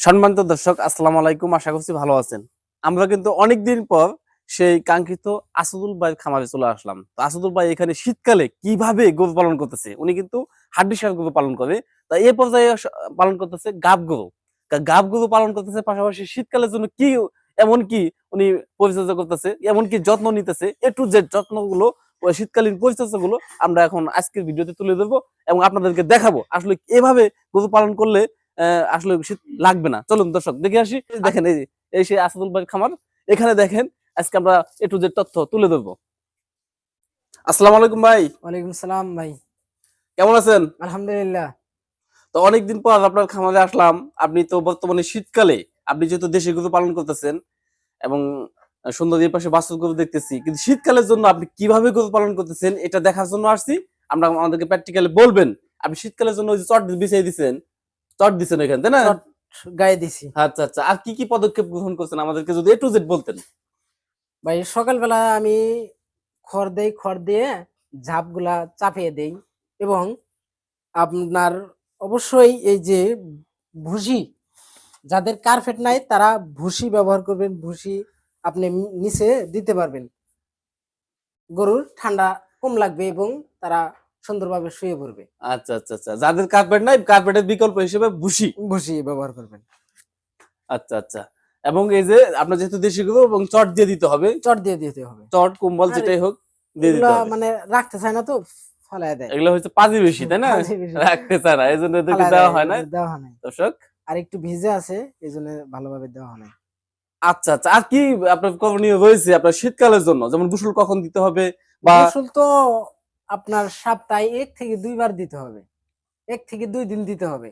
সম্মানিত দর্শক, আসসালামু আলাইকুম। আশা করছি ভালো আছেন। আমরা কিন্তু অনেকদিন পর সেই কাঙ্ক্ষিত আসাদুল ভাইয়ের খামারে চলে আসলাম। তো আসাদুল ভাই এখানে শীতকালে কীভাবে গরু পালন করতেছে? উনি কিন্তু হাড্ডি সার গরু পালন করে। তা এই পর্যায়ে পালন করতেছে গাব গরু। গাব গরু পালন করতেছে পাশাপাশি শীতকালের জন্য কি, এমন কি উনি পরিচর্যা করতেছে, এমন কি যত্ন নিতেছে, এ টু জেড যত্নগুলো শীতকালীন পরিচর্যা গুলো আমরা এখন আজকের ভিডিওতে তুলে ধরবো এবং আপনাদেরকে দেখাবো আসলে এভাবে গরু পালন করলে আসলে শীত লাগবে না। চলুন দর্শক দেখে আসি। দেখেন এই যে, এই সেই আসাদুল ভাই খামার। এখানে দেখেন আজকে আমরা এ টু জেড তথ্য তুলে ধরবো। আসসালামু আলাইকুম ভাই। ওয়ালাইকুম সালাম ভাই। কেমন আছেন? আলহামদুলিল্লাহ। তো অনেকদিন পর আপনার খামারে আসলাম। আপনি তো বর্তমানে শীতকালে আপনি যেহেতু দেশি গরু পালন করতেছেন এবং সুন্দর এই পাশে বাস্তব গরু দেখতেছি কিন্তু শীতকালের জন্য আপনি কীভাবে গরু পালন করতেছেন এটা দেখার জন্য আসছি। আমরা আমাদেরকে প্র্যাকটিক্যালি বলবেন আপনি শীতকালের জন্য ওই যে চট বিছিয়ে দিচ্ছেন চট দিচ্ছেন এখানে তাই না? গায়ে দিছি। আচ্ছা আচ্ছা। আর কি কি পদক্ষেপ গ্রহণ করছেন? আমাদেরকে যদি এ টু জেড বলতেন। ভাই সকালবেলা আমি খড় দেই খড় দিয়ে ঝাপগুলা চাপিয়ে দেই এবং আপনার অবশ্যই এই যে ভুসি যাদের কার্পেট নাই তারা ভুসি ব্যবহার করবেন ভুসি আপনি নিচে দিতে পারবেন। গরুর ঠান্ডা কম লাগবে এবং তারা সুন্দরভাবে শুয়ে পড়বে। আচ্ছা আচ্ছা আচ্ছা। যাদের কার্পেট নাই কার্পেটের বিকল্প হিসেবে ভুসি। ভুসি ব্যবহার করবেন। আচ্ছা আচ্ছা। এবং এই যে আপনার যেহেতু দেশি গরু এবং চট দিয়ে দিতে হবে। চট দিয়ে দিতে হবে। চট কম্বল আরে, যেটাই হোক দিয়ে দিতে হবে। মানে রাখতে চায় না তো ফলায় দেয়। এগুলো হচ্ছে পাজি বেশি তাই না? রাখতে চায় না এই জন্য এদেরকে দেওয়া হয় না। দেওয়া হয় না দর্শক। আর একটু ভিজে আছে এই জন্য ভালোভাবে দেওয়া হয় না আচ্ছা আচ্ছা। আর কি আপনার করণীয় রয়েছে আপনার শীতকালের জন্য? যেমন গোসল কখন দিতে হবে বা গোসল তো আপনার সপ্তাহে এক থেকে দুইবার দিতে হবে। এক থেকে দুই দিন দিতে হবে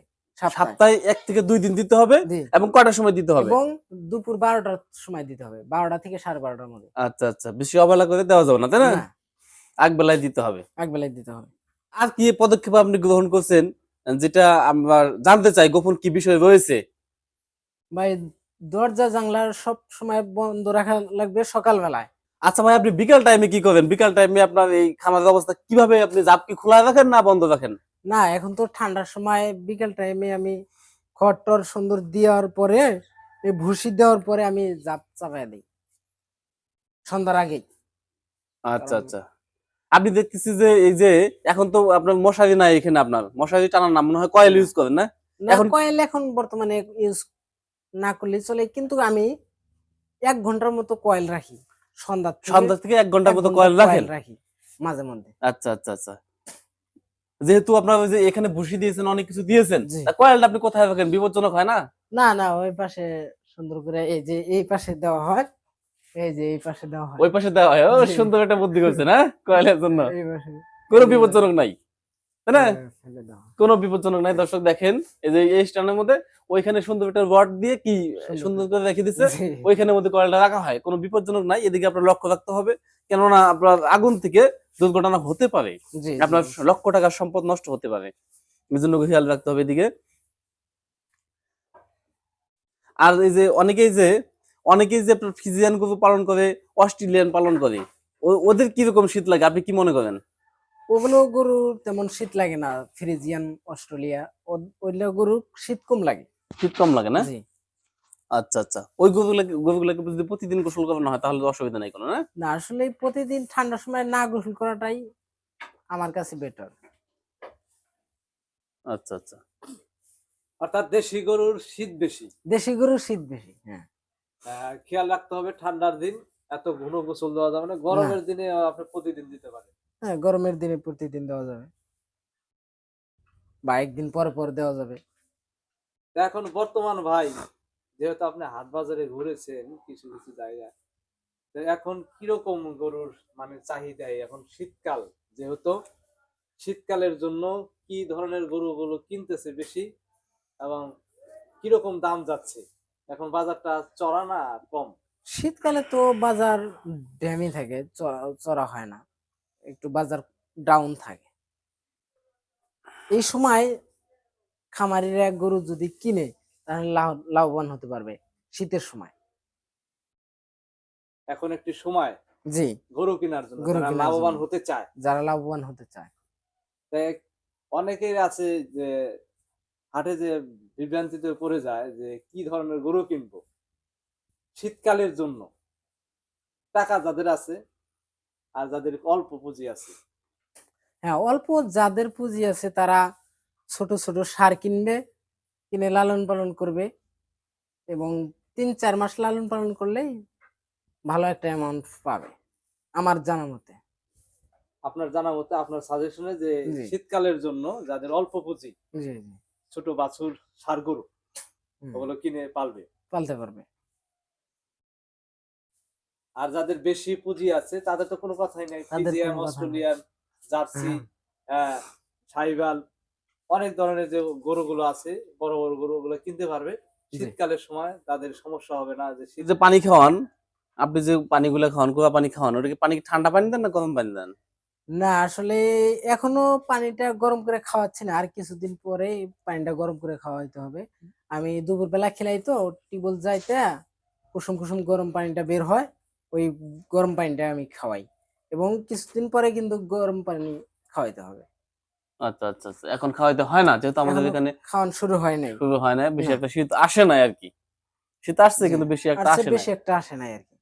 সপ্তাহে। এক থেকে দুই দিন দিতে হবে এবং কয়টার সময় দিতে হবে? এবং দুপুর বারোটার সময় দিতে হবে। বারোটা থেকে সাড়ে বারোটার মধ্যে। আচ্ছা আচ্ছা। বেশি অবহেলা করে দেওয়া যাবে না তাই না? আগ বেলায় দিতে হবে। এক বেলায় দিতে হবে। আর কি পদক্ষেপ আপনি গ্রহণ করছেন? যেটা আমরা জানতে চাই গোপন কি বিষয় রয়েছে? ভাই দরজা জানলার সব সময় বন্ধ রাখা লাগবে সকালবেলায়। আচ্ছা ভাই আপনি বিকাল টাইমে কি করেন? বিকাল টাইমে আপনার এই খামারের অবস্থা কীভাবে? আপনি জাপ কি খোলা রাখেন না বন্ধ রাখেন? না এখন তো ঠান্ডার সময় বিকেল টাইমে আমি খড় টর সুন্দর দেওয়ার পরে এই ভুসি দেওয়ার পরে আমি জাপ চাপাই দিই। সন্ধ্যার আগেই। আচ্ছা আচ্ছা। আপনি দেখতেছি যে এই যে এখন তো আপনার মশারি নাই এখানে আপনার। মশারি টানার নাম মনে হয় কয়েল ইউজ করেন না? এখন- কয়েল এখন বর্তমানে ইউজ না করলে চলে কিন্তু আমি এক ঘণ্টার মতো কয়েল রাখি। সন্ধ্যা সন্ধ্যা থেকে এক ঘণ্টার মতো কয়েল রাখেন? রাখি মাঝে মধ্যে। আচ্ছা আচ্ছা আচ্ছা। যেহেতু আপনার যে এখানে ভুসি দিয়েছেন অনেক কিছু দিয়েছেন। কয়েলটা আপনি কোথায় রাখেন? বিপজ্জনক হয় না? না না ওই পাশে সুন্দর করে এই যে এই পাশে দেওয়া হয় এই যে এই পাশে দেওয়া হয়। ওই পাশে দেওয়া হয়। ও সুন্দর একটা বুদ্ধি করছেন হ্যাঁ কয়েলের জন্য। এই পাশে। কোনো বিপজ্জনক নাই। তাই না? হ্যাঁ। কোনো বিপজ্জনক নাই। দর্শক দেখেন এই যে এই স্ট্যান্ডের মধ্যে ওইখানে সুন্দর একটা রড দিয়ে কি সুন্দর করে। রেখে দিচ্ছে ওইখানের মধ্যে কয়েলটা রাখা হয়। কোনো বিপজ্জনক নাই এদিকে আপনার লক্ষ্য রাখতে হবে। কেননা আপনার আগুন থেকে দুর্ঘটনা হতে পারে। আপনার লক্ষ টাকার সম্পদ নষ্ট হতে পারে। এই জন্য খেয়াল রাখতে হবে এদিকে। আর এই যে অনেকেই যে অনেকেই যে আপনার ফিজিয়ান পালন করে অস্ট্রেলিয়ান পালন করে ওদের কীরকম শীত লাগে আপনি কি মনে করেন? ওগুলো গরু তেমন শীত লাগে না ফ্রিজিয়ান অস্ট্রেলিয়া ওইগুলো গরু শীত কম লাগে। শীত কম লাগে না? জি। আচ্ছা আচ্ছা। ওই গরুগুলোকে গরুগুলোকে যদি প্রতিদিন গোসল করানো হয় তাহলে অসুবিধা নাই কোনো না? না আসলে প্রতিদিন ঠান্ডার সময় না গোসল করাটাই আমার কাছে বেটার আচ্ছা আচ্ছা। অর্থাৎ দেশি গরুর শীত বেশি। দেশি গরুর শীত বেশি হ্যাঁ। আহ, খেয়াল রাখতে হবে ঠান্ডার দিন এত ঘন গোসল দেওয়া যাবে না। গরমের দিনে আপনি প্রতিদিন দিতে পারেন। হ্যাঁ গরমের দিনে প্রতিদিন দেওয়া যাবে। বা একদিন পর পর দেওয়া যাবে। এখন বর্তমান ভাই যেহেতু আপনি হাট বাজারে ঘুরেছেন কিছু কিছু জায়গায় এখন কীরকম গরুর মানে চাহিদাই এখন শীতকাল? যেহেতু শীতকালের জন্য কি ধরনের গরুগুলো কিনতেছে বেশি এবং কীরকম দাম যাচ্ছে? এখন বাজারটা চড়া না কম? শীতকালে তো বাজার ড্যামি থাকে চড়া হয় না। একটু বাজার ডাউন থাকে। এই সময় খামারিরা গরু যদি কিনে তাহলে লাভবান হতে পারবে শীতের সময়। এখন একটি সময় জি। গরু কেনার জন্য যারা লাভবান হতে চায়। যারা লাভবান হতে চায়। অনেকের আছে যে হাটে যে বিভ্রান্তিতে পড়ে যায় যে কি ধরনের গরু কিনবো? শীতকালের জন্য। টাকা যাদের আছে আর যাদের অল্প পুঁজি আছে। হ্যাঁ অল্প যাদের পুঁজি আছে তারা ছোট ছোট সার কিনবে কিনে লালন পালন করবে এবং তিন চার মাস লালন পালন করলেই ভালো একটা অ্যামাউন্ট পাবে আমার জানা মতে। আপনার জানা মতে আপনার সাজেশনে যে শীতকালের জন্য যাদের অল্প পুঁজি ছোট বাছুর সার গরু ওগুলো কিনে পালবে। পালতে পারবে। আর যাদের বেশি পুঁজি আছে তাদের তো কোনো কথাই নাই। ফিজিয়ান। অস্ট্রেলিয়ান জার্সি হ্যাঁ। সাইবাল অনেক ধরনের যে গরুগুলো আছে বড় বড় গরু ওগুলো কিনতে পারবে। শীতকালের সময় তাদের সমস্যা হবে না যে শীত যে পানি খাওয়ান আপনি যে পানিগুলো খাওয়ান কুয়া পানি খাওয়ান ওটা কি পানি ঠান্ডা পানি দেন না গরম পানি দেন? না আসলে এখনও পানিটা গরম করে খাওয়াচ্ছি না। আর কিছুদিন পরে পানিটা গরম করে খাওয়াইতে হবে। আমি দুপুর বেলা খেলাই তো টিউবওয়েল যাইতে কুসুম কুসুম গরম পানিটা বের হয়। ওই গরম পানিটা আমি খাওয়াই এবং কিছুদিন পরে কিন্তু গরম পানি খাওয়াইতে হবে। আচ্ছা আচ্ছা আচ্ছা। এখন খাওয়াইতে হয় না যেহেতু আমাদের এখানে খাওয়ানো শুরু হয় নাই। শুরু হয় না বেশি একটা শীত আসে না আর কি। শীত আসছে কিন্তু বেশি একটা আসে না বেশি একটা আসে নাই আর কি।